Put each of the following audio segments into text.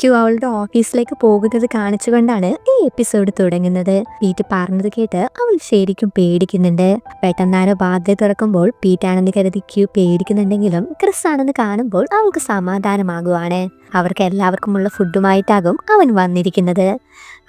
Q അവളുടെ ഓഫീസിലേക്ക് പോകുന്നത് കാണിച്ചുകൊണ്ടാണ് ഈ എപ്പിസോഡ് തുടങ്ങുന്നത്. പീറ്റ് പറഞ്ഞത് കേട്ട് അവൾ ശരിക്കും പേടിക്കുന്നുണ്ട്. പെട്ടെന്നാരോ ബാധ്യത തുറക്കുമ്പോൾ പീറ്റാണെന്ന് കരുതി ക്യു പേടിക്കുന്നുണ്ടെങ്കിലും ക്രിസ് ആണെന്ന് കാണുമ്പോൾ അവൾക്ക് സമാധാനമാകുവാണ്. അവർക്ക് എല്ലാവർക്കുമുള്ള ഫുഡുമായിട്ടാകും അവൻ വന്നിരിക്കുന്നത്.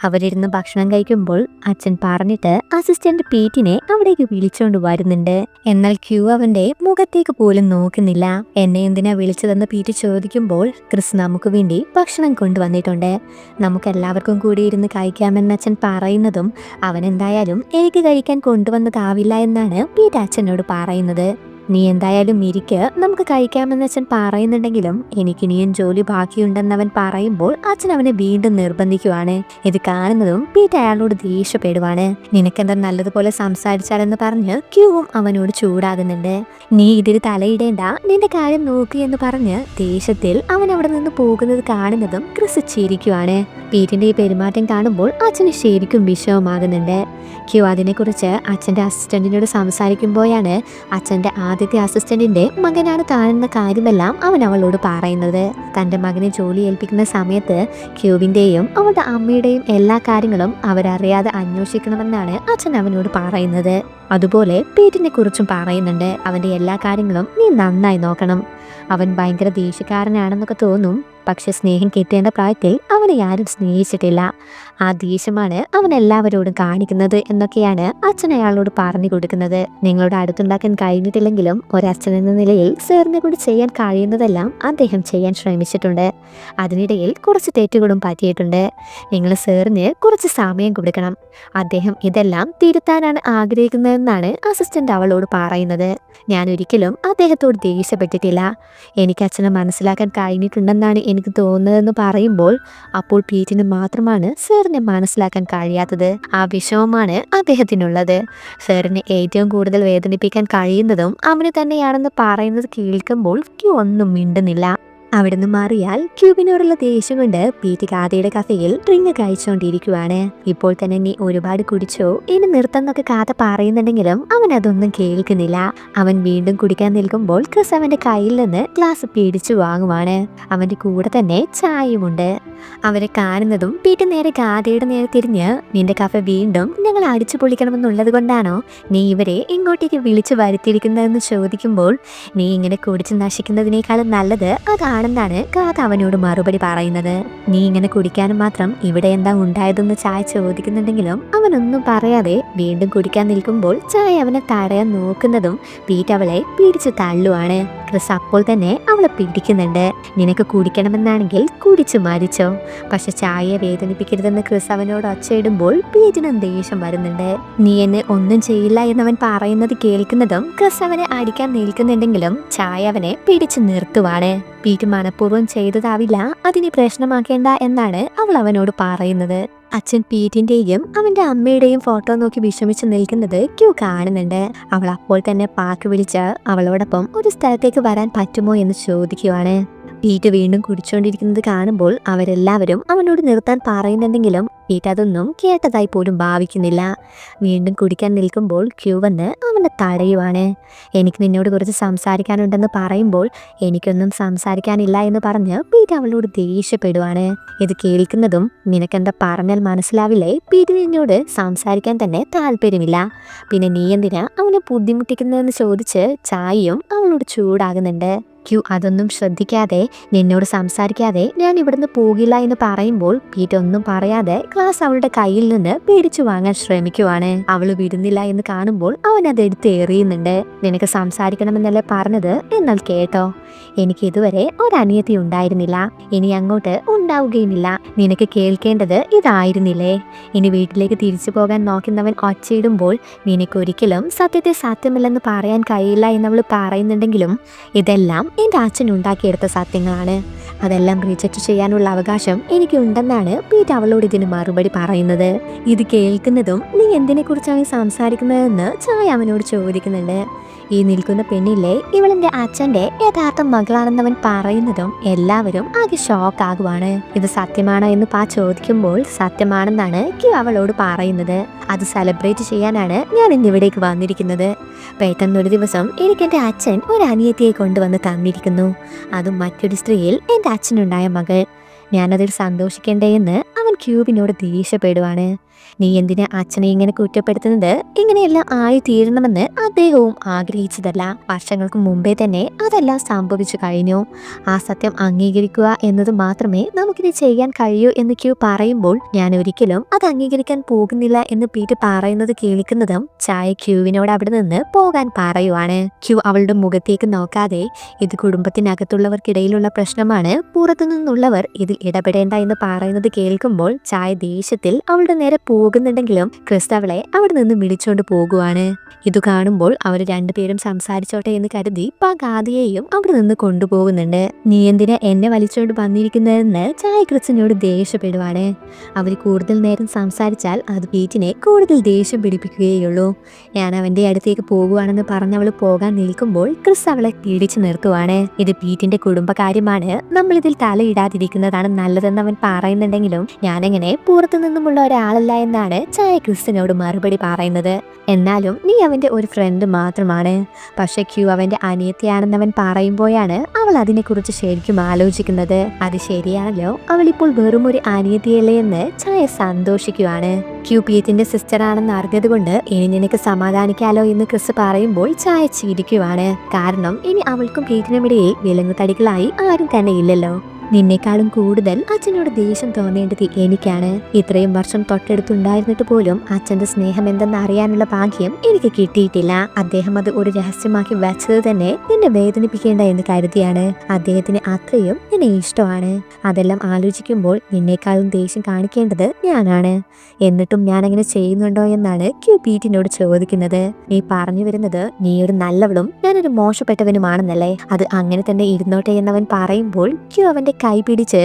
അവരിരുന്ന് ഭക്ഷണം കഴിക്കുമ്പോൾ അച്ഛൻ പറഞ്ഞിട്ട് അസിസ്റ്റന്റ് പീറ്റിനെ അവിടേക്ക് വിളിച്ചുകൊണ്ട് വരുന്നുണ്ട്. എന്നാൽ ക്യൂ അവന്റെ മുഖത്തേക്ക് പോലും നോക്കുന്നില്ല. എന്നെ എന്തിനാ വിളിച്ചതെന്ന് പീറ്റ് ചോദിക്കുമ്പോൾ ക്രിസ് നമുക്ക് വേണ്ടി ഭക്ഷണം കൊണ്ടുവന്നിട്ടുണ്ട്. നമുക്ക് എല്ലാവർക്കും കൂടി ഇരുന്ന് കഴിക്കാമെന്ന് അച്ഛൻ പറയുന്നതും അവൻ എന്തായാലും എനിക്ക് കഴിക്കാൻ കൊണ്ടുവന്നതാവില്ല എന്നാണ് പീറ്റ് അച്ഛനോട് പറയുന്നത്. നീ എന്തായാലും ഇരിക്ക്. നമുക്ക് കഴിക്കാമെന്ന് അച്ഛൻ പറയുന്നുണ്ടെങ്കിലും എനിക്ക് ഇനിയും ജോലി ബാക്കിയുണ്ടെന്നവൻ പറയുമ്പോൾ അച്ഛൻ അവനെ വീണ്ടും നിർബന്ധിക്കുവാണ്. ഇത് കാണുന്നതും പീറ്റ് അയാളോട് ദേഷ്യപ്പെടുവാണ്. നിനക്കെന്താ നല്ലതുപോലെ സംസാരിച്ചാലെന്ന് പറഞ്ഞ് ക്യൂവും അവനോട് ചൂടാകുന്നുണ്ട്. നീ ഇതിൽ തലയിടേണ്ട. നിന്റെ കാര്യം നോക്കി എന്ന് പറഞ്ഞ് ദേഷ്യത്തിൽ അവൻ അവിടെ നിന്ന് പോകുന്നത് കാണുന്നതും ക്രിസ് ചിരിക്കുവാണ് പീറ്റിന്റെ ഈ പെരുമാറ്റം കാണുമ്പോൾ അച്ഛന് ശരിക്കും വിഷമമാകുന്നുണ്ട്. ക്യൂ അതിനെക്കുറിച്ച് അച്ഛന്റെ അസിസ്റ്റന്റിനോട് സംസാരിക്കുമ്പോഴാണ് അച്ഛന്റെ ആദ്യത്തെ അസിസ്റ്റന്റിന്റെ മകനാണ് താനെന്ന കാര്യമെല്ലാം അവൻ അവളോട് പറയുന്നത്. തന്റെ മകനെ ജോലി ഏൽപ്പിക്കുന്ന സമയത്ത് ക്യൂവിന്റെയും അവളുടെ അമ്മയുടെയും എല്ലാ കാര്യങ്ങളും അവരറിയാതെ അന്വേഷിക്കണമെന്നാണ് അച്ഛൻ അവനോട് പറയുന്നത്. അതുപോലെ പീറ്റിനെ കുറിച്ചും പറയുന്നുണ്ട്. അവന്റെ എല്ലാ കാര്യങ്ങളും നീ നന്നായി നോക്കണം. അവൻ ഭയങ്കര ദേഷ്യക്കാരനാണെന്നൊക്കെ തോന്നും. പക്ഷെ സ്നേഹം കിട്ടേണ്ട പ്രായത്തിൽ അവനെ ആരും സ്നേഹിച്ചിട്ടില്ല. ആ ദേഷ്യമാണ് അവൻ എല്ലാവരോടും കാണിക്കുന്നത് എന്നൊക്കെയാണ് അച്ഛൻ അയാളോട് പറഞ്ഞു കൊടുക്കുന്നത്. നിങ്ങളോട് അടുത്തുണ്ടാക്കാൻ കഴിഞ്ഞിട്ടില്ലെങ്കിലും ഒരച്ഛൻ എന്ന നിലയിൽ സാറിനെ കൂടി ചെയ്യാൻ കഴിയുന്നതെല്ലാം അദ്ദേഹം ചെയ്യാൻ ശ്രമിച്ചിട്ടുണ്ട്. അതിനിടയിൽ കുറച്ച് തെറ്റുകളും പറ്റിയിട്ടുണ്ട്. നിങ്ങൾ സാറിന് കുറച്ച് സമയം കൊടുക്കണം. അദ്ദേഹം ഇതെല്ലാം തിരുത്താനാണ് ആഗ്രഹിക്കുന്നതെന്നാണ് അസിസ്റ്റന്റ് അവളോട് പറയുന്നത്. ഞാൻ ഒരിക്കലും അദ്ദേഹത്തോട് ദേഷ്യപ്പെട്ടിട്ടില്ല. എനിക്ക് അച്ഛനെ മനസ്സിലാക്കാൻ കഴിഞ്ഞിട്ടുണ്ടെന്നാണ് എനിക്ക് തോന്നുന്നതെന്ന് പറയുമ്പോൾ അപ്പോൾ പീറ്റിന് മാത്രമാണ് സാറിനെ മനസ്സിലാക്കാൻ കഴിയാത്തത്. ആ വിഷമമാണ് അദ്ദേഹത്തിനുള്ളത്. സാറിനെ ഏറ്റവും കൂടുതൽ വേദനിപ്പിക്കാൻ കഴിയുന്നതും അവന് തന്നെയാണെന്ന് പറയുന്നത് കേൾക്കുമ്പോൾ ഒന്നും മിണ്ടുന്നില്ല. അവിടുന്ന് മാറിയാൽ ക്യൂബിനോടുള്ള ദേഷ്യം കൊണ്ട് പീറ്റ് കാതയുടെ കഫയിൽ ഡ്രിങ്ക് കഴിച്ചുകൊണ്ടിരിക്കുവാണ് ഇപ്പോൾ തന്നെ നീ ഒരുപാട് കുടിച്ചോ? ഇനി നിർത്തന്നൊക്കെ കാത പറയുന്നുണ്ടെങ്കിലും അവൻ അതൊന്നും കേൾക്കുന്നില്ല. അവൻ വീണ്ടും കുടിക്കാൻ നിൽക്കുമ്പോൾ ക്രിസ് അവന്റെ കയ്യിൽ നിന്ന് ഗ്ലാസ് പിടിച്ചു വാങ്ങുവാണ്. അവന്റെ കൂടെ തന്നെ ചായയുമുണ്ട്. അവരെ കാണുന്നതും പീറ്റ് നേരെ ഗാഥയുടെ നേരെ തിരിഞ്ഞ് നിന്റെ കഫ വീണ്ടും ഞങ്ങൾ അടിച്ചു പൊളിക്കണമെന്നുള്ളത് കൊണ്ടാണോ നീ ഇവരെ ഇങ്ങോട്ടേക്ക് വിളിച്ചു വരുത്തിയിരിക്കുന്നതെന്ന് ചോദിക്കുമ്പോൾ നീ ഇങ്ങനെ കുടിച്ച് നശിക്കുന്നതിനേക്കാളും നല്ലത് അതാണെന്നാണ് ഗാഥ അവനോട് മറുപടി പറയുന്നത്. നീ ഇങ്ങനെ കുടിക്കാനും മാത്രം ഇവിടെ എന്താ ഉണ്ടായതെന്ന് ചായ ചോദിക്കുന്നുണ്ടെങ്കിലും അവനൊന്നും പറയാതെ വീണ്ടും കുടിക്കാൻ നിൽക്കുമ്പോൾ ചായ അവനെ തടയാൻ നോക്കുന്നതും പീറ്റ് അവളെ പിടിച്ചു തള്ളുവാണ്. ക്രിസ് അപ്പോൾ തന്നെ അവളെ പിടിക്കുന്നുണ്ട്. നിനക്ക് കുടിക്കണമെന്നാണെങ്കിൽ കുടിച്ചു മരിച്ചോ? പക്ഷെ ചായയെ വേദനിപ്പിക്കരുതെന്ന് ക്രിസ് അവനോട് ഒച്ചയിടുമ്പോൾ പീറ്റിന് ദേഷ്യം വരുന്നുണ്ട്. നീ എന്നെ ഒന്നും ചെയ്യില്ല എന്നവൻ പറയുന്നത് കേൾക്കുന്നതും ക്രിസ് അവനെ അടിക്കാൻ നിൽക്കുന്നുണ്ടെങ്കിലും ചായ അവനെ പിടിച്ചു നിർത്തുവാണ്. പീറ്റ് മനഃപൂർവം ചെയ്തതാവില്ല അതിനെ പ്രശ്നമാക്കേണ്ട എന്നാണ് അവൾ അവനോട് പറയുന്നത്. അച്ഛൻ പീറ്റിന്റെയും അവന്റെ അമ്മയുടെയും ഫോട്ടോ നോക്കി വിഷമിച്ചു നിൽക്കുന്നത് ക്യൂ കാണുന്നുണ്ട്. അവൾ അപ്പോൾ തന്നെ പാക്ക് വിളിച്ച് അവളോടൊപ്പം ഒരു സ്ഥലത്തേക്ക് വരാൻ പറ്റുമോ എന്ന് ചോദിക്കുവാണ്. പീറ്റ് വീണ്ടും കുടിച്ചുകൊണ്ടിരിക്കുന്നത് കാണുമ്പോൾ അവരെല്ലാവരും അവനോട് നിർത്താൻ പറയുന്നുണ്ടെങ്കിലും പീറ്റ് അതൊന്നും കേട്ടതായി പോലും ഭാവിക്കുന്നില്ല. വീണ്ടും കുടിക്കാൻ നിൽക്കുമ്പോൾ ക്യൂ വന്ന് അവനെ തടയുവാണ്. എനിക്ക് നിന്നോട് കുറച്ച് സംസാരിക്കാനുണ്ടെന്ന് പറയുമ്പോൾ എനിക്കൊന്നും സംസാരിക്കാനില്ല എന്ന് പറഞ്ഞ് പീറ്റ് അവളോട് ദേഷ്യപ്പെടുവാണ്. ഇത് കേൾക്കുന്നതും നിനക്കെന്താ പറഞ്ഞാൽ മനസ്സിലാവില്ലേ? പീറ്റ് നിന്നോട് സംസാരിക്കാൻ തന്നെ താല്പര്യമില്ല. പിന്നെ നീ എന്തിനാ അവനെ ബുദ്ധിമുട്ടിക്കുന്നതെന്ന് ചോദിച്ച് ചായയും അവളോട് ചൂടാകുന്നുണ്ട്. ക്യൂ അതൊന്നും ശ്രദ്ധിക്കാതെ നിന്നോട് സംസാരിക്കാതെ ഞാൻ ഇവിടുന്ന് പോകില്ല എന്ന് പറയുമ്പോൾ പീറ്റ് ഒന്നും പറയാതെ ക്ലാസ് അവളുടെ കയ്യിൽ നിന്ന് പിടിച്ചു വാങ്ങാൻ ശ്രമിക്കുവാണ്. അവൾ വിടുന്നില്ല എന്ന് കാണുമ്പോൾ അവൻ അത് എടുത്ത് എറിയുന്നുണ്ട്. നിനക്ക് സംസാരിക്കണമെന്നല്ലേ പറഞ്ഞത്? എന്നാൽ കേട്ടോ. എനിക്ക് ഇതുവരെ ഒരനിയത്തി ഉണ്ടായിരുന്നില്ല. ഇനി അങ്ങോട്ട് ഉണ്ടാവുകയുമില്ല. നിനക്ക് കേൾക്കേണ്ടത് ഇതായിരുന്നില്ലേ? ഇനി വീട്ടിലേക്ക് തിരിച്ചു പോകാൻ നോക്കുന്നവൻ ഒച്ചയിടുമ്പോൾ നിനക്കൊരിക്കലും സത്യത്തെ സത്യമില്ലെന്ന് പറയാൻ കഴിയില്ല എന്നവൾ പറയുന്നുണ്ടെങ്കിലും ഇതെല്ലാം എന്റെ അച്ഛൻ ഉണ്ടാക്കിയെടുത്ത സത്യങ്ങളാണ്. അതെല്ലാം റിജക്റ്റ് ചെയ്യാനുള്ള അവകാശം എനിക്കുണ്ടെന്നാണ് പീറ്റ് അവളോട് ഇതിന് മറുപടി പറയുന്നത്. ഇത് കേൾക്കുന്നതും നീ എന്തിനെക്കുറിച്ചാണ് സംസാരിക്കുന്നതെന്ന് ചായ അവനോട് ചോദിക്കുന്നുണ്ട്. ഈ നിൽക്കുന്ന പെണ്ണില്ലേ ഇവളെന്റെ അച്ഛന്റെ യഥാർത്ഥ മകളാണെന്നവൻ പറയുന്നതും എല്ലാവരും ആകെ ഷോക്ക് ആകുവാണ്. ഇത് സത്യമാണോ എന്ന് പാ ചോദിക്കുമ്പോൾ സത്യമാണെന്നാണ് ക്യു അവളോട് പറയുന്നത്. അത് സെലിബ്രേറ്റ് ചെയ്യാനാണ് ഞാൻ ഇന്നിവിടേക്ക് വന്നിരിക്കുന്നത്. പെട്ടെന്നൊരു ദിവസം എനിക്ക് എന്റെ അച്ഛൻ ഒരു അനിയത്തിയെ കൊണ്ടുവന്ന് തന്നിരിക്കുന്നു. അതും മറ്റൊരു സ്ത്രീയിൽ എന്റെ അച്ഛനുണ്ടായ മകൾ. ഞാനതിൽ സന്തോഷിക്കണ്ടേ എന്ന് അവൻ ക്യൂബിനോട് ദേഷ്യപ്പെടുവാണ്. നീ എന്തിനാ അച്ഛനെ ഇങ്ങനെ കുറ്റപ്പെടുത്തുന്നത്? ഇങ്ങനെയെല്ലാം ആയി തീരണമെന്ന് അദ്ദേഹവും ആഗ്രഹിച്ചതല്ല. വർഷങ്ങൾക്ക് മുമ്പേ തന്നെ അതെല്ലാം സംഭവിച്ചു കഴിഞ്ഞു. ആ സത്യം അംഗീകരിക്കുക എന്നത് മാത്രമേ നമുക്കിത് ചെയ്യാൻ കഴിയൂ എന്ന് ക്യൂ പറയുമ്പോൾ ഞാൻ ഒരിക്കലും അത് അംഗീകരിക്കാൻ പോകുന്നില്ല എന്ന് പീറ്റ് പറയുന്നത് കേൾക്കുന്നതും ചായ ക്യൂവിനോട് അവിടെ നിന്ന് പോകാൻ പറയുവാണ്. ക്യൂ അവളുടെ മുഖത്തേക്ക് നോക്കാതെ ഇത് കുടുംബത്തിനകത്തുള്ളവർക്കിടയിലുള്ള പ്രശ്നമാണ്. പുറത്തു നിന്നുള്ളവർ ഇതിൽ ഇടപെടേണ്ട എന്ന് പറയുന്നത് കേൾക്കുമ്പോൾ ചായ ദേഷ്യത്തിൽ അവളുടെ നേരെ പോകുന്നുണ്ടെങ്കിലും ക്രിസ് അവളെ അവിടെ നിന്ന് വിളിച്ചോണ്ട് പോകുവാണ്. ഇത് കാണുമ്പോൾ അവർ രണ്ടുപേരും സംസാരിച്ചോട്ടെ എന്ന് കരുതി പകാതിയെയും അവിടെ നിന്ന് കൊണ്ടുപോകുന്നുണ്ട്. നീ എന്തിനെ എന്നെ വലിച്ചോണ്ട് വന്നിരിക്കുന്നതെന്ന് ചായ ക്രിസിനോട് ദേഷ്യപ്പെടുവാണ്. അവർ കൂടുതൽ നേരം സംസാരിച്ചാൽ അത് പീറ്റിനെ കൂടുതൽ ദേഷ്യം പിടിപ്പിക്കുകയുള്ളൂ ഞാൻ അവന്റെ അടുത്തേക്ക് പോകുവാണെന്ന് അവൾ പോകാൻ നിൽക്കുമ്പോൾ ക്രിസ് അവളെ പിടിച്ചു നിർത്തുവാണ്. ഇത് പീറ്റിന്റെ കുടുംബകാര്യമാണ്. നമ്മൾ ഇതിൽ തലയിടാതിരിക്കുന്നതാണ് നല്ലതെന്ന് അവൻ പറയുന്നുണ്ടെങ്കിലും ഞാനെങ്ങനെ പുറത്തു നിന്നുമുള്ള ഒരാളല്ല എന്നാണ് ചായ ക്രിസ്റ്റിനോട് മറുപടി പറയുന്നത്. എന്നാലും നീ അവന്റെ ഒരു ഫ്രണ്ട് മാത്രമാണ്. പക്ഷെ ക്യൂ അവന്റെ അനിയത്തിയാണെന്ന് അവൻ പറയുമ്പോഴാണ് അവൾ അതിനെക്കുറിച്ച് ശരിക്കും ആലോചിക്കുന്നത്. അത് ശരിയാണല്ലോ അവളിപ്പോൾ വെറും ഒരു അനിയത്തിയല്ലേ എന്ന് ചായ സന്തോഷിക്കുവാണ്. ക്യൂ പീറ്റിന്റെ സിസ്റ്റർ ആണെന്ന് അറിഞ്ഞത് കൊണ്ട് ഇനി നിനക്ക് സമാധാനിക്കാലോ എന്ന് ക്രിസ് പറയുമ്പോൾ ചായ ചിരിക്കുവാണ്. കാരണം ഇനി അവൾക്കും പീറ്റിനുമിടയിൽ വിലങ്ങുതടികളായി ആരും തന്നെ ഇല്ലല്ലോ. നിന്നേക്കാളും കൂടുതൽ അച്ഛനോട് ദേഷ്യം തോന്നേണ്ടത് എനിക്കാണ്. ഇത്രയും വർഷം തൊട്ടടുത്തുണ്ടായിരുന്നിട്ട് പോലും അച്ഛന്റെ സ്നേഹം എന്തെന്ന് അറിയാനുള്ള ഭാഗ്യം എനിക്ക് കിട്ടിയിട്ടില്ല. അദ്ദേഹം അത് ഒരു രഹസ്യമാക്കി വെച്ചത് തന്നെ നിന്നെ വേദനിപ്പിക്കേണ്ട എന്ന് കരുതിയാണ്. അദ്ദേഹത്തിന് അത്രയും എന്നെ ഇഷ്ടമാണ്. അതെല്ലാം ആലോചിക്കുമ്പോൾ നിന്നെക്കാളും ദേഷ്യം കാണിക്കേണ്ടത് ഞാനാണ്. എന്നിട്ടും ഞാൻ അങ്ങനെ ചെയ്യുന്നുണ്ടോ എന്നാണ് ക്യൂ പീറ്റിനോട് ചോദിക്കുന്നത്. നീ പറഞ്ഞു വരുന്നത് നീ ഒരു നല്ലവളും ഞാനൊരു മോശപ്പെട്ടവനുമാണെന്നല്ലേ? അത് അങ്ങനെ തന്നെ ഇരുന്നോട്ടെ എന്നവൻ പറയുമ്പോൾ ക്യൂ അവന്റെ കൈ പിടിച്ച്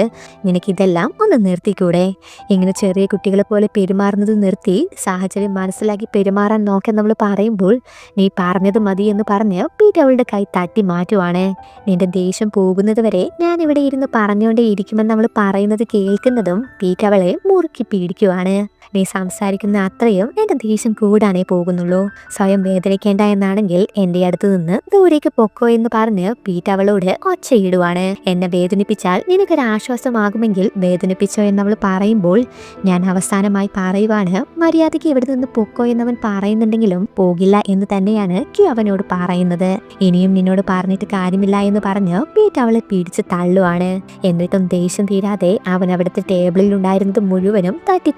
നിനക്കിതെല്ലാം ഒന്ന് നിർത്തിക്കൂടെ? ഇങ്ങനെ ചെറിയ കുട്ടികളെ പോലെ പെരുമാറുന്നത് നിർത്തി സാഹചര്യം മനസ്സിലാക്കി പെരുമാറാൻ നോക്കാൻ നമ്മൾ പറയുമ്പോൾ നീ പറഞ്ഞത് മതി എന്ന് പറഞ്ഞ് പീറ്റ് അവളുടെ കൈ തട്ടി മാറ്റുവാണ്. നിന്റെ ദേഷ്യം പോകുന്നത് വരെ ഞാൻ ഇവിടെ ഇരുന്ന് പറഞ്ഞുകൊണ്ടേ ഇരിക്കുമെന്ന് നമ്മൾ പറയുന്നത് കേൾക്കുന്നതും പീറ്റ് അവളെ മുറുക്കി പിടിക്കുവാണ്. നീ സംസാരിക്കുന്ന അത്രയും എന്റെ ദേഷ്യം കൂടാനേ പോകുന്നുള്ളൂ. സ്വയം വേദനിക്കേണ്ട എന്നാണെങ്കിൽ എന്റെ അടുത്ത് നിന്ന് ദൂരേക്ക് പൊക്കോ എന്ന് പറഞ്ഞ് പീറ്റ് അവളോട് ഒച്ചയിടുവാണ്. എന്നെ വേദനിപ്പിച്ചാൽ നിനക്കൊരു ആശ്വാസമാകുമെങ്കിൽ വേദനിപ്പിച്ചോ എന്നവൾ പറയുമ്പോൾ ഞാൻ അവസാനമായി പറയുവാണ് മര്യാദയ്ക്ക് ഇവിടെ നിന്ന് പൊക്കോ എന്നവൻ പറയുന്നുണ്ടെങ്കിലും പോകില്ല എന്ന് തന്നെയാണ് ക്യു അവനോട് പറയുന്നത്. ഇനിയും നിന്നോട് പറഞ്ഞിട്ട് കാര്യമില്ല എന്ന് പറഞ്ഞ് പീറ്റ് അവളെ പിടിച്ച് തള്ളുവാണ്. എന്നിട്ടും ദേഷ്യം തീരാതെ അവൻ അവിടുത്തെ ടേബിളിൽ ഉണ്ടായിരുന്നത് മുഴുവനും തട്ടി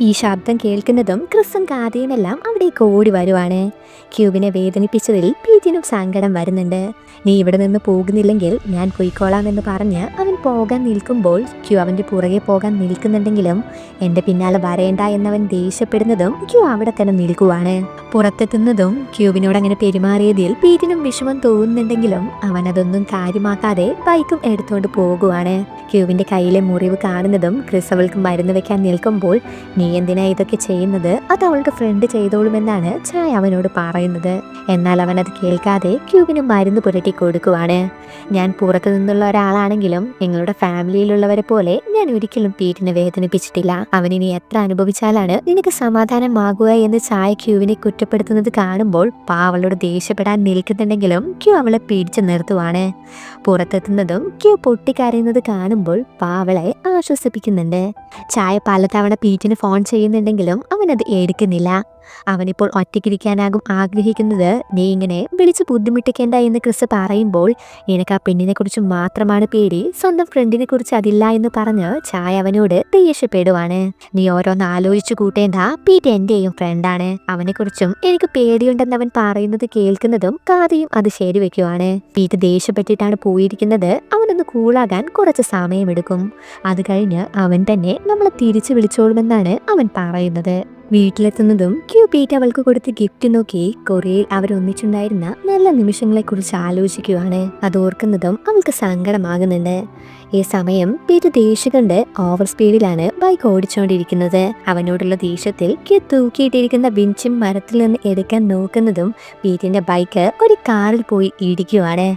ഈ ശബ്ദം കേൾക്കുന്നതും ക്രിസും കാതയുമെല്ലാം അവിടേക്ക് ഓടി വരുവാണ്. ക്യൂബിനെ വേദനിപ്പിച്ചതിൽ പീറ്റിനും സങ്കടം വരുന്നുണ്ട്. നീ ഇവിടെ നിന്ന് പോകുന്നില്ലെങ്കിൽ ഞാൻ പോയിക്കോളാം എന്ന് പറഞ്ഞ് അവൻ പോകാൻ നിൽക്കുമ്പോൾ ക്യൂ അവന്റെ പുറകെ പോകാൻ നിൽക്കുന്നുണ്ടെങ്കിലും എന്റെ പിന്നാലെ വരേണ്ട എന്നവൻ ദേഷ്യപ്പെടുന്നതും ക്യൂ അവിടെ തന്നെ നിൽക്കുവാണ്. പുറത്തെത്തുന്നതും ക്യൂബിനോട് അങ്ങനെ പെരുമാറിയതിൽ പീറ്റിനും വിഷമം തോന്നുന്നുണ്ടെങ്കിലും അവൻ അതൊന്നും കാര്യമാക്കാതെ ബൈക്കും എടുത്തുകൊണ്ട് പോകുവാണ്. ക്യൂബിന്റെ കയ്യിലെ മുറിവ് കാണുന്നതും ക്രിസ് അവൾക്ക് മരുന്ന് വെക്കാൻ നിൽക്കുമ്പോൾ നീ എന്തിനാ ഇതൊക്കെ ചെയ്യുന്നത്? അത് അവൾക്ക് ഫ്രണ്ട് ചെയ്തോളുമെന്നാണ് ചായ അവനോട് പറയുന്നത്. എന്നാൽ അവൻ അത് കേൾക്കാതെ ക്യൂബിന് മരുന്ന് പുരട്ടി കൊടുക്കുവാണ്. ഞാൻ പുറത്തു നിന്നുള്ള ഒരാളാണെങ്കിലും നിങ്ങളുടെ ഫാമിലിയിലുള്ളവരെ പോലെ ഞാൻ ഒരിക്കലും പീറ്റിനെ വേദനിപ്പിച്ചിട്ടില്ല. അവൻ ഇനി എത്ര അനുഭവിച്ചാലാണ് നിനക്ക് സമാധാനമാകുക എന്ന് ചായ ക്യൂവിനെ കുറ്റപ്പെടുത്തുന്നത് കാണുമ്പോൾ പാവളോട് ദേഷ്യപ്പെടാൻ നിൽക്കുന്നുണ്ടെങ്കിലും ക്യൂ അവളെ പിടിച്ചു നിർത്തുവാണ്. പുറത്തെത്തുന്നതും ക്യൂ പൊട്ടിക്കരയുന്നത് കാണുമ്പോൾ പാവളെ ആശ്വസിപ്പിക്കുന്നുണ്ട്. ചായ പലതവണ പീറ്റിന് ഫോൺ ചെയ്യുന്നുണ്ടെങ്കിലും അവനത് എടുക്കുന്നില്ല അവനിപ്പോൾ ഒറ്റയ്ക്കിരിക്കാനാകും ആഗ്രഹിക്കുന്നത്. നീ ഇങ്ങനെ വിളിച്ച് ബുദ്ധിമുട്ടിക്കേണ്ട എന്ന് ക്രിസ് പറയുമ്പോൾ എനിക്ക് ആ പെണ്ണിനെ കുറിച്ച് മാത്രമാണ് പേടി. സ്വന്തം ഫ്രണ്ടിനെ കുറിച്ച് അതില്ല എന്ന് പറഞ്ഞ് ചായ അവനോട് ദേഷ്യപ്പെടുവാണ്. നീ ഓരോന്ന് ആലോചിച്ചു കൂട്ടേണ്ട. പീറ്റ് എന്റെയും ഫ്രണ്ടാണ്. അവനെ കുറിച്ചും എനിക്ക് പേടിയുണ്ടെന്ന് അവൻ പറയുന്നത് കേൾക്കുന്നതും കാതയും അത് ശരിവെക്കുവാണ്. പീറ്റ് ദേഷ്യപ്പെട്ടിട്ടാണ് പോയിരിക്കുന്നത്. അവനൊന്ന് കൂളാകാൻ കുറച്ച് സമയമെടുക്കും. അത് കഴിഞ്ഞ് അവൻ തന്നെ നമ്മളെ തിരിച്ചു വിളിച്ചോളുമെന്നാണ് അവൻ പറയുന്നത്. വീട്ടിലെത്തുന്നതും ക്യൂ പീറ്റ് അവൾക്ക് കൊടുത്ത ഗിഫ്റ്റ് നോക്കി കൊറിയയിൽ അവരൊന്നിച്ചുണ്ടായിരുന്ന നല്ല നിമിഷങ്ങളെക്കുറിച്ച് ആലോചിക്കുവാണ്. അതോർക്കുന്നതും അവൾക്ക് സങ്കടമാകുന്നുണ്ട്. ഈ സമയം പീറ്റ് ദേഷ്യ കണ്ട് ഓവർ സ്പീഡിലാണ് ബൈക്ക് ഓടിച്ചുകൊണ്ടിരിക്കുന്നത് അവനോടുള്ള ദേഷ്യത്തിൽ ക്യൂ തൂക്കിയിട്ടിരിക്കുന്ന ബിഞ്ചും മരത്തിൽ നിന്ന് എടുക്കാൻ നോക്കുന്നതും പീറ്റിന്റെ ബൈക്ക് ഒരു കാറിൽ പോയി ഇടിക്കുവാണ്.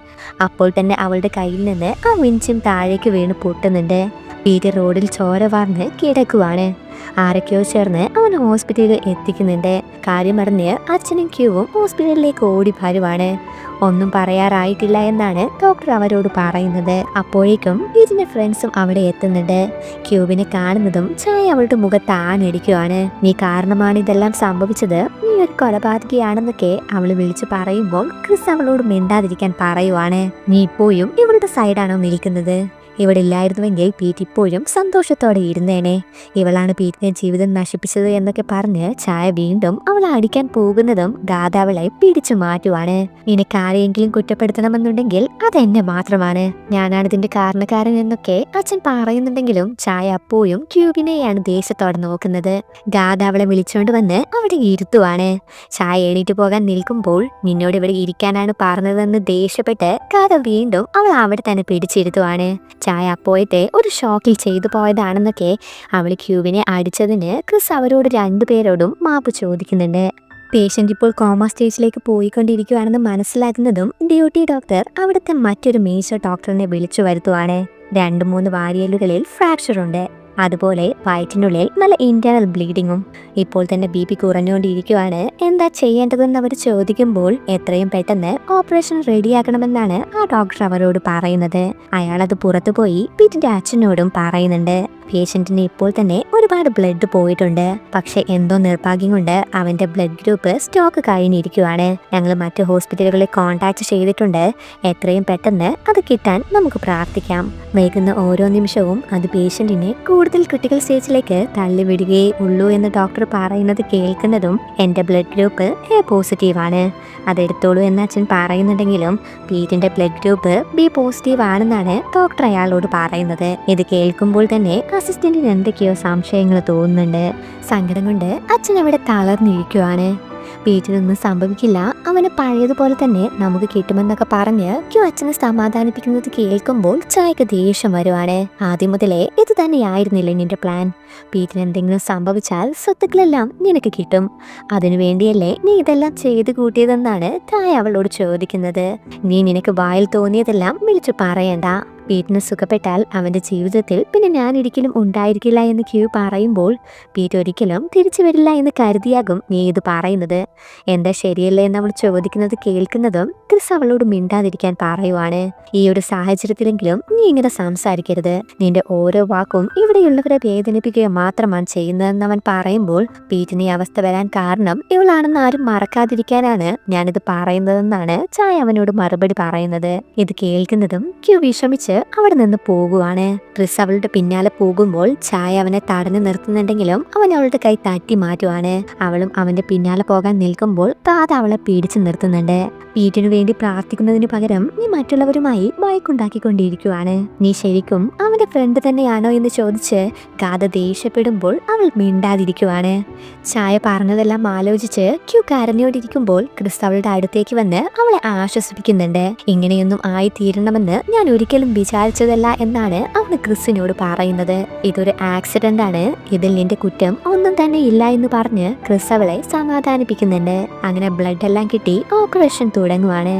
അപ്പോൾ തന്നെ അവളുടെ കയ്യിൽ നിന്ന് ആ വിഞ്ചും താഴേക്ക് വീണ് പൊട്ടുന്നുണ്ട്. പീറ്റ് റോഡിൽ ചോര വാർന്ന് കിടക്കുവാണ്. ആരൊക്കെയോ ചേർന്ന് അവനെ ഹോസ്പിറ്റലിൽ എത്തിക്കുന്നുണ്ട്. കാര്യം അറിഞ്ഞ് അച്ഛനും ക്യൂവും ഹോസ്പിറ്റലിലേക്ക് ഓടി ഭാരുവാണ് ഒന്നും പറയാറായിട്ടില്ല എന്നാണ് ഡോക്ടർ അവരോട് പറയുന്നത്. അപ്പോഴേക്കും ഇതിന്റെ ഫ്രണ്ട്സും അവിടെ എത്തുന്നുണ്ട്. ക്യൂവിനെ കാണുന്നതും ചായ അവളുടെ മുഖത്ത് ആണിടിക്കുവാണ് നീ കാരണമാണ് ഇതെല്ലാം സംഭവിച്ചത്. നീ ഒരു കൊലപാതകയാണെന്നൊക്കെ അവൾ വിളിച്ചു പറയുമ്പോൾ ക്രിസ് അവളോട് മിണ്ടാതിരിക്കാൻ പറയുവാണ്. നീ ഇപ്പോഴും ഇവളുടെ സൈഡാണോ നിൽക്കുന്നത്? ഇവിടെ ഇല്ലായിരുന്നുവെങ്കിൽ പീറ്റ് ഇപ്പോഴും സന്തോഷത്തോടെ ഇരുന്നേനെ. ഇവളാണ് പീറ്റിനെ ജീവിതം നശിപ്പിച്ചത് എന്നൊക്കെ പറഞ്ഞ് ചായ വീണ്ടും അവളെ അടിക്കാൻ പോകുന്നതും ഗാഥ പിടിച്ചു മാറ്റുവാണ്. നിനക്ക് ആരെയെങ്കിലും കുറ്റപ്പെടുത്തണമെന്നുണ്ടെങ്കിൽ അതെന്നെ മാത്രമാണ്. ഞാനാണ് ഇതിന്റെ കാരണക്കാരൻ എന്നൊക്കെ അച്ഛൻ പറയുന്നുണ്ടെങ്കിലും ചായ അപ്പോഴും ക്യൂബിനെയാണ് ദേശത്തോടെ നോക്കുന്നത്. ഗാഥ വിളിച്ചോണ്ട് വന്ന് അവിടെ ഇരുത്തുവാണ്. ചായ എണീറ്റ് പോകാൻ നിൽക്കുമ്പോൾ നിന്നോട് ഇവിടെ ഇരിക്കാനാണ് പറഞ്ഞതെന്ന് ദേഷ്യപ്പെട്ട് ഗാഥ വീണ്ടും അവൾ അവിടെ തന്നെ പിടിച്ചിരുത്തുവാണ്. ചായ അപ്പോഴത്തെ ഒരു ഷോക്കിൽ ചെയ്തു പോയതാണെന്നൊക്കെ അവൾ ക്യൂവിനെ അടിച്ചതിന് ക്രിസ് അവരോട് രണ്ടുപേരോടും മാപ്പ് ചോദിക്കുന്നുണ്ട്. പേഷ്യന്റ് ഇപ്പോൾ കോമ സ്റ്റേജിലേക്ക് പോയിക്കൊണ്ടിരിക്കുകയാണെന്ന് മനസ്സിലാക്കുന്നതും ഡ്യൂട്ടി ഡോക്ടർ അവിടുത്തെ മറ്റൊരു മേജർ ഡോക്ടറിനെ വിളിച്ചു വരുത്തുവാണ്. രണ്ട് മൂന്ന് വാരിയലുകളിൽ ഫ്രാക്ചർ ഉണ്ട് അതുപോലെ വയറ്റിനുള്ളിൽ നല്ല ഇന്റേണൽ ബ്ലീഡിങ്ങും ഇപ്പോൾ തന്നെ ബി പി കുറഞ്ഞുകൊണ്ടിരിക്കുവാണ്. എന്താ ചെയ്യേണ്ടതെന്ന് അവർ ചോദിക്കുമ്പോൾ എത്രയും പെട്ടെന്ന് ഓപ്പറേഷൻ റെഡിയാക്കണമെന്നാണ് ആ ഡോക്ടർ അവരോട് പറയുന്നത്. അയാൾ അത് പുറത്തുപോയി പീറ്റിന്റെ അച്ഛനോടും പറയുന്നുണ്ട്. പേഷ്യന്റിന് ഇപ്പോൾ തന്നെ ഒരുപാട് ബ്ലഡ് പോയിട്ടുണ്ട്. പക്ഷെ എന്തോ നിർഭാഗ്യം കൊണ്ട് അവന്റെ ബ്ലഡ് ഗ്രൂപ്പ് സ്റ്റോക്ക് കഴിഞ്ഞിരിക്കുവാണ്. ഞങ്ങൾ മറ്റു ഹോസ്പിറ്റലുകളെ കോൺടാക്ട് ചെയ്തിട്ടുണ്ട്. എത്രയും പെട്ടെന്ന് അത് കിട്ടാൻ നമുക്ക് പ്രാർത്ഥിക്കാം. വൈകുന്ന ഓരോ നിമിഷവും അത് പേഷ്യന്റിനെ കൂടുതൽ ക്രിട്ടിക്കൽ സ്റ്റേജിലേക്ക് തള്ളിവിടുകയേ ഉള്ളൂ എന്ന് ഡോക്ടർ പറയുന്നത് കേൾക്കുന്നതും എന്റെ ബ്ലഡ് ഗ്രൂപ്പ് എ പോസിറ്റീവ് ആണ്. അതെടുത്തോളൂ എന്ന് അച്ഛൻ പറയുന്നുണ്ടെങ്കിലും പീറ്റിന്റെ ബ്ലഡ് ഗ്രൂപ്പ് ബി പോസിറ്റീവ് ആണെന്നാണ് ഡോക്ടർ അയാളോട് പറയുന്നത്. ഇത് കേൾക്കുമ്പോൾ തന്നെ അസിസ്റ്റന്റിന് എന്തൊക്കെയോ സംശയങ്ങൾ തോന്നുന്നുണ്ട്. സങ്കടം കൊണ്ട് അച്ഛൻ അവിടെ തളർന്നിരിക്കുവാണ്. പീറ്റിനൊന്നും സംഭവിക്കില്ല. അവന് പഴയതുപോലെ തന്നെ നമുക്ക് കിട്ടുമെന്നൊക്കെ പറഞ്ഞ് ക്യു അച്ഛനെ സമാധാനിപ്പിക്കുന്നത് കേൾക്കുമ്പോൾ ചായക്ക് ദേഷ്യം വരുവാണ്. ആദ്യം മുതലേ ഇത് തന്നെയായിരുന്നില്ല നിന്റെ പ്ലാൻ? പീറ്റിന് എന്തെങ്കിലും സംഭവിച്ചാൽ സ്വത്തുക്കളെല്ലാം നിനക്ക് കിട്ടും. അതിനു വേണ്ടിയല്ലേ നീ ഇതെല്ലാം ചെയ്തു കൂട്ടിയതെന്നാണ് തായ അവളോട് ചോദിക്കുന്നത്. നീ നിനക്ക് വായിൽ തോന്നിയതെല്ലാം വിളിച്ചു പറയണ്ട. പീറ്റിന് സുഖപ്പെട്ടാൽ അവന്റെ ജീവിതത്തിൽ പിന്നെ ഞാൻ ഒരിക്കലും ഉണ്ടായിരിക്കില്ല എന്ന് ക്യൂ പറയുമ്പോൾ പീറ്റ് ഒരിക്കലും തിരിച്ചു വരില്ല എന്ന് കരുതിയാകും നീ ഇത് പറയുന്നത്. എന്താ ശരിയല്ലേ എന്ന് അവൾ ചോദിക്കുന്നത് കേൾക്കുന്നതും ക്രിസ് അവളോട് മിണ്ടാതിരിക്കാൻ പറയുവാണ്. ഈ ഒരു സാഹചര്യത്തിലെങ്കിലും നീ ഇങ്ങനെ സംസാരിക്കരുത്. നിന്റെ ഓരോ വാക്കും ഇവിടെയുള്ളവരെ വേദനിപ്പിക്കുക മാത്രമാണ് ചെയ്യുന്നതെന്ന് അവൻ പറയുമ്പോൾ പീറ്റിന് ഈ അവസ്ഥ വരാൻ കാരണം ഇവളാണെന്ന് ആരും മറക്കാതിരിക്കാനാണ് ഞാനിത് പറയുന്നതെന്നാണ് ചായ അവനോട് മറുപടി പറയുന്നത്. ഇത് കേൾക്കുന്നതും ക്യൂ വിഷമിച്ച് അവിടെ നിന്ന് പോകുവാണ്. ക്രിസ് അവളുടെ പിന്നാലെ പോകുമ്പോൾ ചായ അവനെ തടഞ്ഞു നിർത്തുന്നുണ്ടെങ്കിലും അവൻ അവളുടെ കൈ തട്ടി മാറ്റുവാണ്. അവളും അവന്റെ പിന്നാലെ പോകാൻ നിൽക്കുമ്പോൾ താത അവളെ പിടിച്ചു നിർത്തുന്നുണ്ട്. വീട്ടിനു വേണ്ടി പ്രാർത്ഥിക്കുന്നതിന് പകരം നീ മറ്റുള്ളവരുമായി വഴക്കുണ്ടാക്കിക്കൊണ്ടിരിക്കുവാണ്. നീ ശരിക്കും അവന്റെ ഫ്രണ്ട് തന്നെയാണോ എന്ന് ചോദിച്ച് ഗാഥ ദേഷ്യപ്പെടുമ്പോൾ അവൾ മിണ്ടാതിരിക്കുവാണ്. ചായ പറഞ്ഞതെല്ലാം ആലോചിച്ച് ക്യു കരഞ്ഞോണ്ടിരിക്കുമ്പോൾ ക്രിസ് അവളുടെ അടുത്തേക്ക് വന്ന് അവളെ ആശ്വസിപ്പിക്കുന്നുണ്ട്. ഇങ്ങനെയൊന്നും ആയി തീരണമെന്ന് ഞാൻ ഒരിക്കലും വിചാരിച്ചതല്ല എന്നാണ് അവൾ ക്രിസിനോട് പറയുന്നത്. ഇതൊരു ആക്സിഡന്റ് ആണ്. ഇതിൽ നിന്റെ കുറ്റം ഒന്നും തന്നെ ഇല്ല എന്ന് പറഞ്ഞ് ക്രിസ് അവളെ സമാധാനിപ്പിക്കുന്നുണ്ട്. അങ്ങനെ ബ്ലഡ് എല്ലാം കിട്ടി ഓപ്പറേഷൻ തുടങ്ങുവാണ്.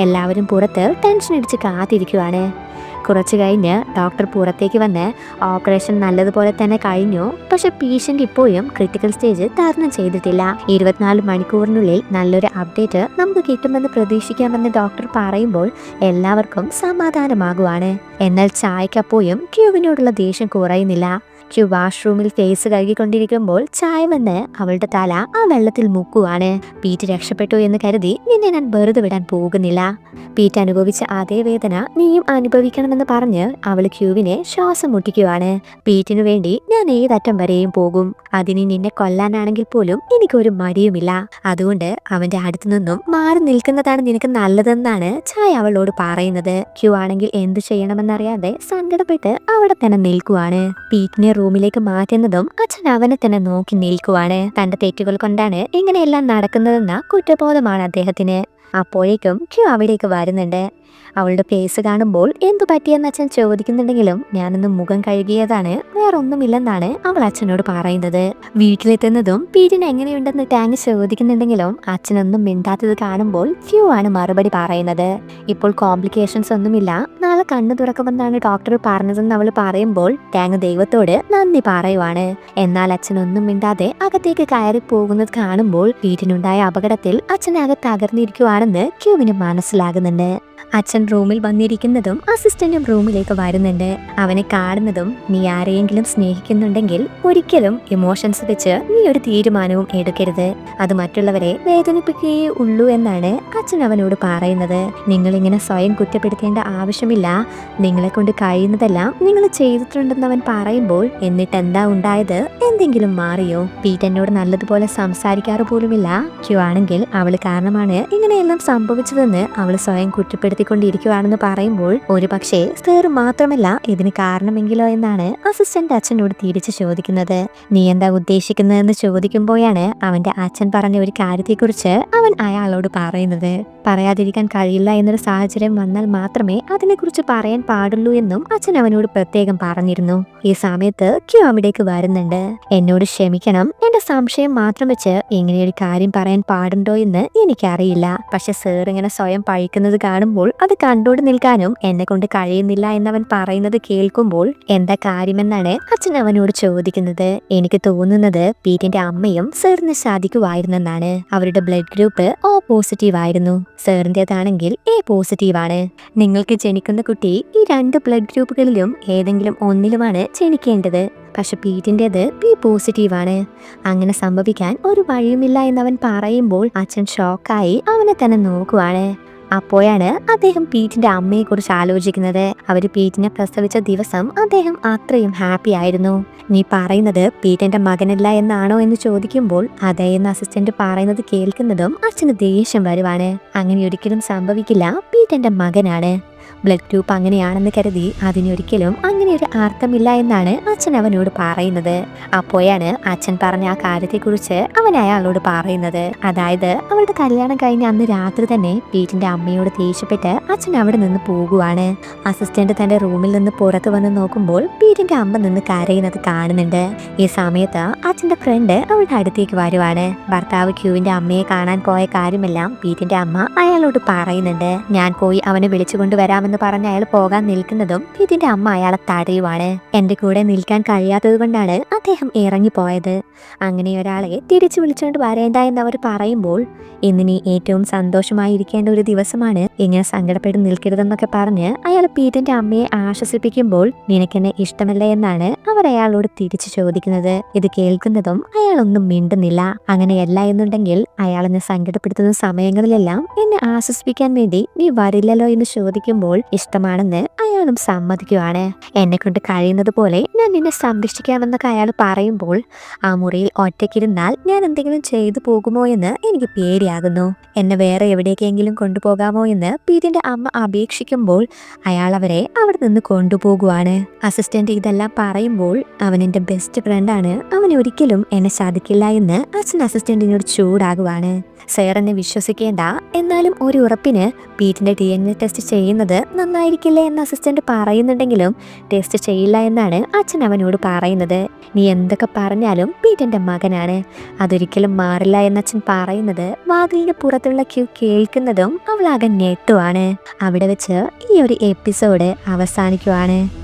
എല്ലാവരും പുറത്ത് ടെൻഷൻ അടിച്ച് കാത്തിരിക്കുവാണ്. കുറച്ച് കഴിഞ്ഞ് ഡോക്ടർ പുറത്തേക്ക് വന്ന് ഓപ്പറേഷൻ നല്ലതുപോലെ തന്നെ കഴിഞ്ഞു. പക്ഷെ പേഷ്യന്റ് ഇപ്പോഴും ക്രിട്ടിക്കൽ സ്റ്റേജ് തരണം ചെയ്തിട്ടില്ല. ഇരുപത്തിനാല് മണിക്കൂറിനുള്ളിൽ നല്ലൊരു അപ്ഡേറ്റ് നമുക്ക് കിട്ടുമെന്ന് പ്രതീക്ഷിക്കാമെന്ന് ഡോക്ടർ പറയുമ്പോൾ എല്ലാവർക്കും സമാധാനമാകുവാണ്. എന്നാൽ ചായക്കപ്പോഴും ക്യൂവിനോടുള്ള ദേഷ്യം കുറയുന്നില്ല. ക്യൂ വാഷ്റൂമിൽ ഫേസ് കഴുകിക്കൊണ്ടിരിക്കുമ്പോൾ ചായ വന്ന് അവളുടെ തല ആ വെള്ളത്തിൽ മുക്കുവാണ്. പീറ്റ് രക്ഷപ്പെട്ടു എന്ന് കരുതി നിന്നെ ഞാൻ വെറുതെ വിടാൻ പോകുന്നില്ല. പീറ്റ് അനുഭവിച്ച അതേ വേദന നീയും അനുഭവിക്കണമെന്ന് പറഞ്ഞ് അവൾ ക്യൂവിനെ ശ്വാസം മുട്ടിക്കുവാണ്. പീറ്റിനു വേണ്ടി ഞാൻ ഏതറ്റം വരെയും പോകും. അതിന് നിന്നെ കൊല്ലാനാണെങ്കിൽ പോലും എനിക്കൊരു മടിയുമില്ല. അതുകൊണ്ട് അവന്റെ അടുത്തു നിന്നും മാറി നിൽക്കുന്നതാണ് നിനക്ക് നല്ലതെന്നാണ് ചായ അവളോട് പറയുന്നത്. ക്യൂ ആണെങ്കിൽ എന്ത് ചെയ്യണമെന്നറിയാതെ സങ്കടപ്പെട്ട് അവിടെ തന്നെ നിൽക്കുവാണ്. പീറ്റിനെ റൂമിലേക്ക് മാറ്റുന്നതും അച്ഛൻ അവനെ തന്നെ നോക്കി നിൽക്കുവാണ്. തന്റെ തെറ്റുകൾ കൊണ്ടാണ് ഇങ്ങനെയെല്ലാം നടക്കുന്നതെന്ന കുറ്റബോധമാണ് അദ്ദേഹത്തിന്. അപ്പോഴേക്കും ക്യൂ അവിടേക്ക് വരുന്നുണ്ട്. അവളുടെ ഫേസ് കാണുമ്പോൾ എന്തു പറ്റിയെന്ന് അച്ഛൻ ചോദിക്കുന്നുണ്ടെങ്കിലും ഞാനൊന്ന് മുഖം കഴുകിയതാണ്. വേറൊന്നുമില്ലെന്നാണ് അവൾ അച്ഛനോട് പറയുന്നത്. വീട്ടിലെത്തുന്നതും പീരിന് എങ്ങനെയുണ്ടെന്ന് ടാങ് ചോദിക്കുന്നുണ്ടെങ്കിലും അച്ഛനൊന്നും മിണ്ടാത്തത് കാണുമ്പോൾ ഫ്യൂ ആണ് മറുപടി പറയുന്നത്. ഇപ്പോൾ കോംപ്ലിക്കേഷൻസ് ഒന്നുമില്ല. നാളെ കണ്ണു തുറക്കുമെന്നാണ് ഡോക്ടർ പറഞ്ഞതെന്ന് അവൾ പറയുമ്പോൾ ടാങ് ദൈവത്തോട് നന്ദി പറയുവാണ്. എന്നാൽ അച്ഛനൊന്നും മിണ്ടാതെ അകത്തേക്ക് കയറി പോകുന്നത് കാണുമ്പോൾ വീട്ടിനുണ്ടായ അപകടത്തിൽ അച്ഛനകത്ത് തകർന്നിരിക്കുവാണെന്ന് ക്യൂവിന് മനസ്സിലാകുന്നുണ്ട്. അച്ഛൻ റൂമിൽ വന്നിരിക്കുന്നതും അസിസ്റ്റന്റും റൂമിലേക്ക് വരുന്നുണ്ട്. അവനെ കാണുന്നതും നീ ആരെയെങ്കിലും സ്നേഹിക്കുന്നുണ്ടെങ്കിൽ ഒരിക്കലും ഇമോഷൻസ് വെച്ച് നീ ഒരു തീരുമാനവും എടുക്കരുത്. അത് മറ്റുള്ളവരെ വേദനിപ്പിക്കുകയേ ഉള്ളൂ എന്നാണ് അച്ഛൻ അവനോട് പറയുന്നത്. നിങ്ങൾ ഇങ്ങനെ സ്വയം കുറ്റപ്പെടുത്തേണ്ട ആവശ്യമില്ല. നിങ്ങളെ കൊണ്ട് കഴിയുന്നതെല്ലാം നിങ്ങൾ ചെയ്തിട്ടുണ്ടെന്ന് അവൻ പറയുമ്പോൾ എന്നിട്ട് എന്താ ഉണ്ടായത്? എന്തെങ്കിലും മാറിയോ? പീറ്റ് എന്നോട് നല്ലതുപോലെ സംസാരിക്കാറ് പോലുമില്ല. ക്യു ആണെങ്കിൽ അവൾ കാരണമാണ് ഇങ്ങനെയെല്ലാം സംഭവിച്ചതെന്ന് അവൾ സ്വയം കുറ്റപ്പെടുത്തിക്കൊണ്ടിരിക്കുകയാണെന്ന് പറയുമ്പോൾ ഒരു പക്ഷേ സ്ഥിർ മാത്രമല്ല ഇതിന് കാരണമെങ്കിലോ എന്നാണ് അസിസ്റ്റന്റ് അച്ഛനോട് തിരിച്ചു ചോദിക്കുന്നത്. നീ എന്താ ഉദ്ദേശിക്കുന്നതെന്ന് ചോദിക്കുമ്പോഴാണ് അവന്റെ അച്ഛൻ പറഞ്ഞ ഒരു കാര്യത്തെക്കുറിച്ച് അവൻ അയാളോട് പറയുന്നത്. പറയാതിരിക്കാൻ കഴിയില്ല എന്നൊരു സാഹചര്യം വന്നാൽ മാത്രമേ അതിനെക്കുറിച്ച് പറയാൻ പാടുള്ളൂ എന്നും അച്ഛൻ അവനോട് പ്രത്യേകം പറഞ്ഞിരുന്നു. ഈ സമയത്ത് ക്യൂ അവിടേക്ക് വരുന്നുണ്ട്. എന്നോട് ക്ഷമിക്കണം. എന്റെ സംശയം മാത്രം വെച്ച് ഇങ്ങനെയൊരു കാര്യം പറയാൻ പാടുണ്ടോ എന്ന് എനിക്കറിയില്ല. പക്ഷെ സേർ ഇങ്ങനെ സ്വയം പഴിക്കുന്നത് കാണുമ്പോൾ അത് കണ്ടോട് നിൽക്കാനും എന്നെ കൊണ്ട് കഴിയുന്നില്ല എന്നവൻ പറയുന്നത് കേൾക്കുമ്പോൾ എന്താ കാര്യമെന്നാണ് അച്ഛൻ അവനോട് ചോദിക്കുന്നത്. എനിക്ക് തോന്നുന്നത് പീറ്റിന്റെ അമ്മയും സേറിന് സാധിക്കുമായിരുന്നെന്നാണ് അവരുടെ ബ്ലഡ് ഗ്രൂപ്പ് ഓ പോസിറ്റീവ് ആയിരുന്നു. സേറിന്റെതാണെങ്കിൽ എ പോസിറ്റീവാണ് നിങ്ങൾക്ക് ജനിക്കുന്ന കുട്ടി ഈ രണ്ട് ബ്ലഡ് ഗ്രൂപ്പുകളിലും ഏതെങ്കിലും ഒന്നിലുമാണ് ജനിക്കേണ്ടത്. പക്ഷെ പീറ്റിന്റെത് ബി പോസിറ്റീവാണ് അങ്ങനെ സംഭവിക്കാൻ ഒരു വഴിയുമില്ല എന്നവൻ പറയുമ്പോൾ അച്ഛൻ ഷോക്കായി അവനെ തന്നെ നോക്കുവാണ്. അപ്പോഴാണ് അദ്ദേഹം പീറ്റിന്റെ അമ്മയെക്കുറിച്ച് ആലോചിക്കുന്നത്. അവർ പീറ്റിനെ പ്രസവിച്ച ദിവസം അദ്ദേഹം അത്രയും ഹാപ്പി ആയിരുന്നു. നീ പറയുന്നത് പീറ്റന്റെ മകനല്ല എന്നാണോ എന്ന് ചോദിക്കുമ്പോൾ അതേ അസിസ്റ്റന്റ് പറയുന്നത് കേൾക്കുന്നതും അച്ഛന് ദേഷ്യം വരുവാണ്. അങ്ങനെ ഒരിക്കലും സംഭവിക്കില്ല പീറ്റന്റെ മകനാണ്. ബ്ലഡ് ഗ്രൂപ്പ് അങ്ങനെയാണെന്ന് കരുതി അതിനൊരിക്കലും അങ്ങനെ ഒരു അർത്ഥമില്ല എന്നാണ് അച്ഛൻ അവനോട് പറയുന്നത്. അപ്പോഴാണ് അച്ഛൻ പറഞ്ഞ ആ കാര്യത്തെക്കുറിച്ച് അവൻ അയാളോട് പറയുന്നത്. അതായത് അവളുടെ കല്യാണം കഴിഞ്ഞ അന്ന് രാത്രി തന്നെ വീട്ടിന്റെ അമ്മയോട് ദേഷ്യപ്പെട്ട് അച്ഛൻ അവിടെ നിന്ന് പോകുവാണ്. അസിസ്റ്റന്റ് തന്റെ റൂമിൽ നിന്ന് പുറത്തു വന്ന് നോക്കുമ്പോൾ പീറ്റിന്റെ അമ്മ നിന്ന് കരയുന്നത് കാണുന്നുണ്ട്. ഈ സമയത്ത് അച്ഛന്റെ ഫ്രണ്ട് അവളുടെ അടുത്തേക്ക് വരുവാണ്. ഭർത്താവ് ക്യൂവിന്റെ അമ്മയെ കാണാൻ പോയ കാര്യമെല്ലാം പീറ്റിന്റെ അമ്മ അയാളോട് പറയുന്നുണ്ട്. ഞാൻ പോയി അവനെ വിളിച്ചുകൊണ്ട് വരാമെന്ന് പറഞ്ഞ് അയാൾ പോകാൻ നിൽക്കുന്നതും ഇതിന്റെ അമ്മ അയാളെ തടയുവാണ്. എന്റെ കൂടെ നിൽക്കാൻ കഴിയാത്തത് കൊണ്ടാണ് അദ്ദേഹം ഇറങ്ങിപ്പോയത്. അങ്ങനെ ഒരാളെ തിരിച്ചു വിളിച്ചുകൊണ്ട് വരേണ്ട എന്ന് അവർ പറയുമ്പോൾ ഇന്നിനി ഏറ്റവും സന്തോഷമായി ഇരിക്കേണ്ട ഒരു ദിവസമാണ്. ഇങ്ങനെ സങ്കടപ്പെട്ട് നിൽക്കരുതെന്നൊക്കെ പറഞ്ഞ് അയാൾ പീറ്റിന്റെ അമ്മയെ ആശ്വസിപ്പിക്കുമ്പോൾ നിനക്കെന്നെ ഇഷ്ടമല്ല എന്നാണ് അവർ അയാളോട് തിരിച്ചു ചോദിക്കുന്നത്. ഇത് കേൾക്കുന്നതും അയാളൊന്നും മിണ്ടുന്നില്ല. അങ്ങനെയല്ല എന്നുണ്ടെങ്കിൽ അയാൾ എന്നെ സങ്കടപ്പെടുത്തുന്ന സമയങ്ങളിലെല്ലാം എന്നെ ആശ്വസിപ്പിക്കാൻ വേണ്ടി നീ വരില്ലല്ലോ എന്ന് ചോദിക്കുമ്പോൾ ഇഷ്ടമാണെന്ന് അയാളും സമ്മതിക്കുവാണ്. എന്നെ കൊണ്ട് കഴിയുന്നത് പോലെ ഞാൻ നിന്നെ സംരക്ഷിക്കാമെന്നൊക്കെ അയാൾ പറയുമ്പോൾ ആ മുറിയിൽ ഒറ്റയ്ക്കിരുന്നാൽ ഞാൻ എന്തെങ്കിലും ചെയ്തു പോകുമോ എന്ന് എനിക്ക് പേടിയാകുന്നു. എന്നെ വേറെ എവിടേക്കെങ്കിലും കൊണ്ടുപോകാമോ എന്ന് പീതിന്റെ അമ്മ അപേക്ഷിക്കുമ്പോൾ അയാൾ അവരെ അവിടെ നിന്ന് കൊണ്ടുപോകുവാണ്. അസിസ്റ്റന്റ് ഇതെല്ലാം പറയുമ്പോൾ അവൻ എന്റെ ബെസ്റ്റ് ഫ്രണ്ടാണ്. അവൻ ഒരിക്കലും എന്നെ സാധിക്കില്ല എന്ന് അച്ഛൻ അസിസ്റ്റന്റിനോട് ചൂടാകുവാണ്. സെയർ എന്നെ വിശ്വസിക്കേണ്ട. എന്നാലും ഒരു ഉറപ്പിന് പീറ്റിന്റെ ഡി എൻ എ ടെസ്റ്റ് ചെയ്യുന്നത് നന്നായിരിക്കില്ലേ എന്ന് അസിസ്റ്റന്റ് പറയുന്നുണ്ടെങ്കിലും ടേസ്റ്റ് ചെയ്യില്ല എന്നാണ് അച്ഛൻ അവനോട് പറയുന്നത്. നീ എന്തൊക്കെ പറഞ്ഞാലും പീറ്റന്റെ മകനാണ്. അതൊരിക്കലും മാറില്ല എന്ന് അച്ഛൻ പറയുന്നത് വാതിലിന്റെ പുറത്തുള്ള ക്യൂ കേൾക്കുന്നതും അവളാകെ ഞെട്ടുവാണ് അവിടെ വെച്ച് ഈ ഒരു എപ്പിസോഡ് അവസാനിക്കുവാണ്.